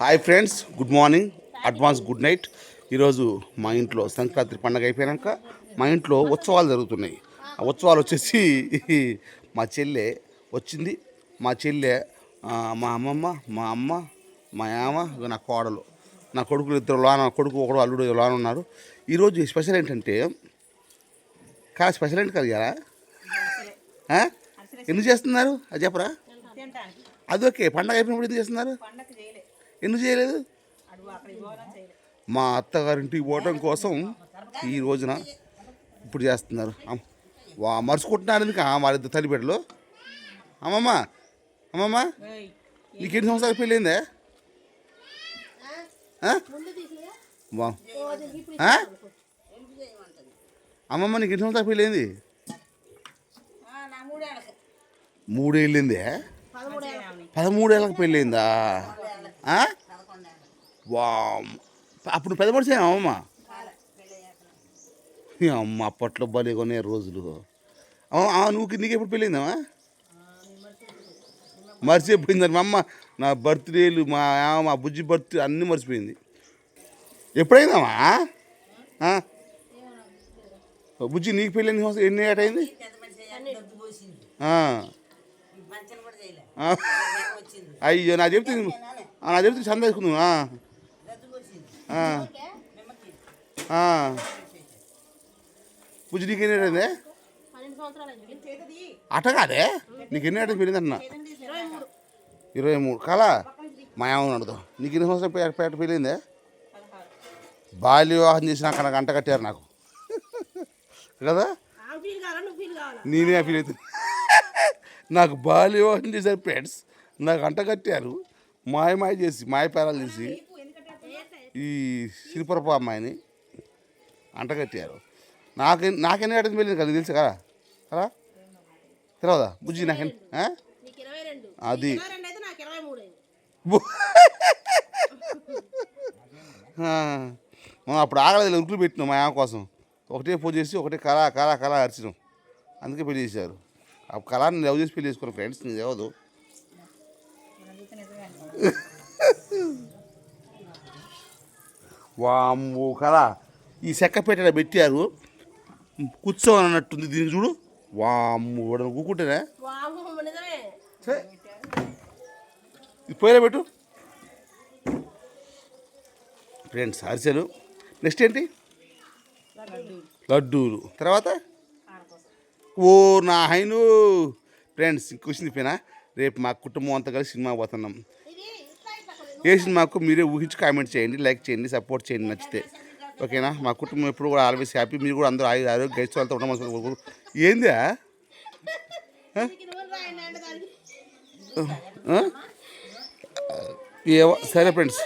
Hi friends good morning advance good night ఈరోజు మా ఇంట్లో సంక్రాంతి పండగ అయిపోయాక మా ఇంట్లో ఉత్సవాలు జరుగుతున్నాయి. ఆ ఉత్సవాలు వచ్చేసి మా చెల్లె వచ్చింది. మా చెల్లె మా అమ్మమ్మ మా అమ్మ మా యామ నా కోడలు. నా కొడుకులు ఇద్దరు లోన కొడుకు ఒకడు అల్లుడు లోన ఉన్నారు. ఈరోజు స్పెషల్ ఏంటంటే కా స్పెషల్ ఏంటి కదా? ఆ? ఎందుకు చేస్తున్నారు? అది చెప్పరా? తినటానికి అది ఓకే. పండగ అయిపోయినప్పుడు ఎందుకు చేస్తున్నారు? ఎందుకు చేయలేదు? మా అత్తగారింటికి పోవడం కోసం ఈ రోజున ఇప్పుడు చేస్తున్నారు. వా మరుచుకుంటున్నారు ఎందుకు? వాళ్ళిద్దరు తల్లిబిడ్డలు అమ్మమ్మ అమ్మమ్మ నీకు ఎన్ని సంవత్సరాలు పెళ్ళిందే? అమ్మమ్మ నీకు ఎన్ని సంవత్సరాలు పెళ్ళింది? మూడేళ్ళిందే. పదమూడేళ్ళకి పెళ్ళిందా. అప్పుడు పెద్ద మనిషి అమ్మమ్మ? ఈ అమ్మ అప్పట్లో భలే కొనే రోజులు. అమ్మ, ఆ, నువ్వు నీకు ఎప్పుడు పెళ్ళిందమ్మా మర్చిపోయిందని మా అమ్మ నా బర్త్డేలు మా మా బుజ్జి బర్త్ అన్నీ మర్చిపోయింది. ఎప్పుడైందమ్మా? బుజ్జి నీకు పెళ్ళి ఎన్ని ఏట అయింది? వచ్చింది అయ్యో నా చెప్తే నా చెప్తే చంద వేసుకుందాం. బుజ్జి నీకు ఎన్ని ఏటైందే చేతది. అట కాదే నీకు ఎన్ని ఏటైంది పెళ్ళింది అన్న? ఇరవై మూడు. కలా? మా నడుదు నీకు ఎన్ని సంవత్సరం పేట పెళ్ళిందే బాల్య వివాహం చేసి నాకు గంట కట్టారు నాకు. కదా? నేనే ఫీల్ అవుతుంది నాకు బాల్య వివాహం చేశారు ఫ్రెండ్స్ నాకు గంట కట్టారు. మాయ మాయ చేసి మాయ పేరాలు చేసి ఈ సిరిపురపు అమ్మాయిని అంట కట్టారు నాకు నాకెన్ని ఏడాది వెళ్ళింది కదా తెలుసు కదా? కదా? తెలియదా బుజ్జి నాకెన్ని? ఆ? నీకు ఇరవై రెండు. అది. మనం అప్పుడు ఆగలేదు ఉరుకులు పెట్టినాం మా ఆమె కోసం. ఒకటే పూజ చేసి ఒకటే కళ కళ కళ అరిచినాం. అందుకే పెళ్ళి చేశారు. ఆ కళని లవ్ చేసి పెళ్ళి చేసుకున్నాం ఫ్రెండ్స్ నీకు తెవదు వామ్మో కళ ఈ చెక్క పెట్టెడ పెట్టారు కూర్చోని అన్నట్టుంది దీనికి చూడు. వాడు కూకుంటేనే వాము నిజమే. ఛే. ఇది పోయినా పెట్టు. ఫ్రెండ్స్ అరిసెలు నెక్స్ట్ ఏంటి? లడ్డూలు. తర్వాత? ఓ నా హైను. ఫ్రెండ్స్ క్వశ్చన్ చెప్పినా? రేపు మా కుటుంబం అంతా కలిసి సినిమా పోతున్నాం. ఏ సినిమాకు మీరే ఊహించి కామెంట్ చేయండి లైక్ చేయండి సపోర్ట్ చేయండి నచ్చితే. ఓకేనా? మా కుటుంబం ఎప్పుడు కూడా ఆల్వేస్ హ్యాపీ. మీరు కూడా అందరూ ఆరోగ్య ఆరోగ్య గైస్తూ ఉండమని కోరుకుంటున్నాను. ఏందా ఏవో సరే ఫ్రెండ్స్.